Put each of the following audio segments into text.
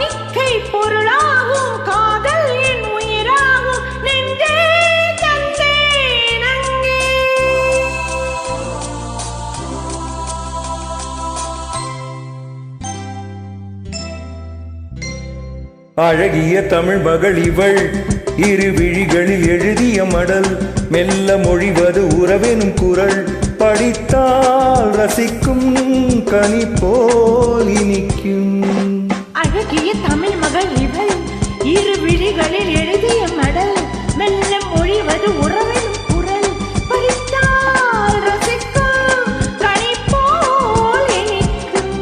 நிக்கை பொருளாகும் காதல் என் உயிராகும். நெஞ்சே தந்தே நங்கே அழகிய தமிழ் மகள் இவள் இரு விழிகளில் எழுதிய மடல் மெல்ல மொழிவது உறவெனும் குரல். படித்தால் ரசிக்கும் கனி போல் இனிக்கும். அழகிய தமிழ் மகள் இவள். இரு விழிகளில் எழுதிய மடல் மெல்ல மொழிவது உறவின் குரல். படித்தால் ரசிக்கும் கனி போல் இனிக்கும்.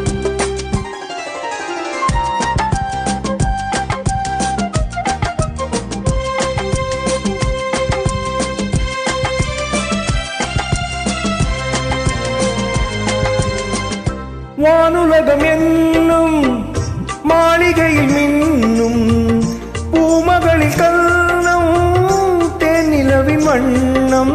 வானுலகம் என்னும் மாளிகையில் மின்னும் பூமகளில் கல்லம் தேனிலவின் வண்ணம்.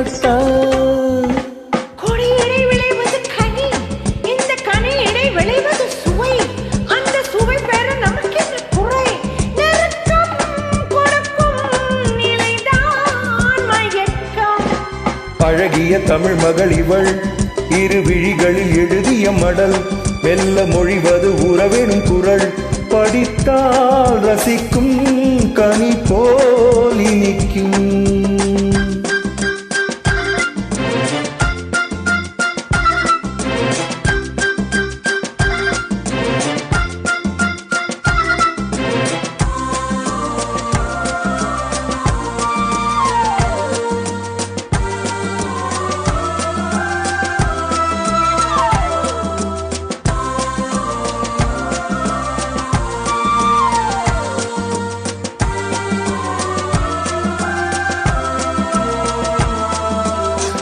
பழகிய கொடியடை விளைவது கனி. இந்த கனியடை விளைவது சுவை. அந்த சுவை பெற நமக்கு குறை. நெருக்கம் கொடுக்கும் நிலைதான் மயக்கம். தமிழ் மகள் இவள். இரு விழிகளில் எழுதிய மடல். மெல்ல மொழிவது உறவெனும் குரல். படித்தால் ரசிக்கும் கனி போல் இனிக்கும்.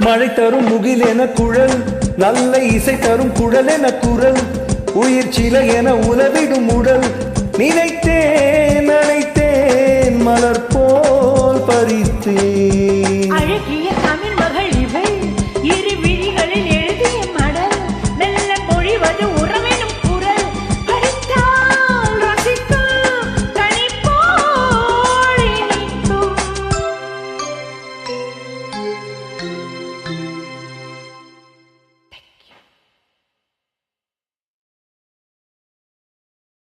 மழை தரும் முகில் என குழல் நல்ல இசை தரும் குழல் என குரல் உயிர் சிலை என உலவிடும் உடல். நினைத்தேன் நினைத்தேன் மலர் போல் பறித்தேன். அழகிய தமிழ் மகள் இவை இரு விழி